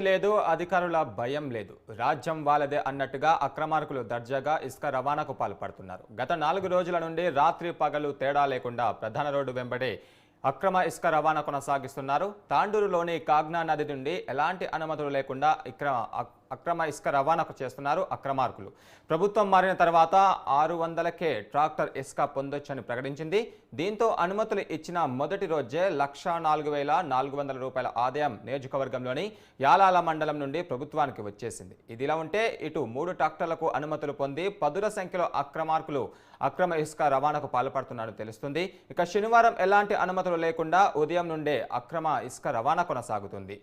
లేదు అధికారుల భయం లేదు. రాజ్యం వాళ్ళదే అన్నట్టుగా అక్రమార్కులు దర్జాగా ఇసుక రవాణాకు పాల్పడుతున్నారు. గత నాలుగు రోజుల నుండి రాత్రి పగలు తేడా లేకుండా ప్రధాన రోడ్డు వెంబడే అక్రమ ఇసుక రవాణా కొనసాగిస్తున్నారు. తాండూరులోని కాగ్నా నది నుండి ఎలాంటి అనుమతులు లేకుండా ఇక్రమ అక్రమ ఇసుక రవాణాకు చేస్తున్నారు అక్రమార్కులు. ప్రభుత్వం మారిన తర్వాత ఆరు వందలకే ట్రాక్టర్ ఇసుక పొందొచ్చని ప్రకటించింది. దీంతో అనుమతులు ఇచ్చిన మొదటి రోజే లక్ష నాలుగు వేల నాలుగు వందల రూపాయల ఆదాయం నియోజకవర్గంలోని యాలాల మండలం నుండి ప్రభుత్వానికి వచ్చేసింది. ఇదిలా ఉంటే ఇటు మూడు ట్రాక్టర్లకు అనుమతులు పొంది పదుల సంఖ్యలో అక్రమార్కులు అక్రమ ఇసుక రవాణాకు పాల్పడుతున్నట్టు తెలుస్తుంది. ఇక శనివారం ఎలాంటి అనుమతులు లేకుండా ఉదయం నుండే అక్రమ ఇసుక రవాణా కొనసాగుతుంది.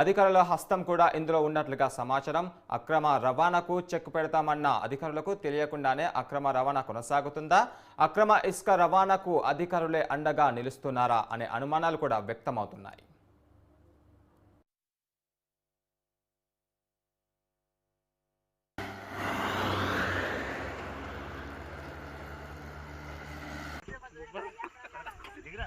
అధికారుల హస్తం కూడా ఇందులో ఉన్నట్లుగా సమాచారం. అక్రమ రవాణాకు చెక్ పెడతామన్న అధికారులకు తెలియకుండానే అక్రమ రవాణా కొనసాగుతుందా? అక్రమ ఇసుక రవాణాకు అధికారులే అండగా నిలుస్తున్నారా అనే అనుమానాలు కూడా వ్యక్తమవుతున్నాయి. దిగిరా.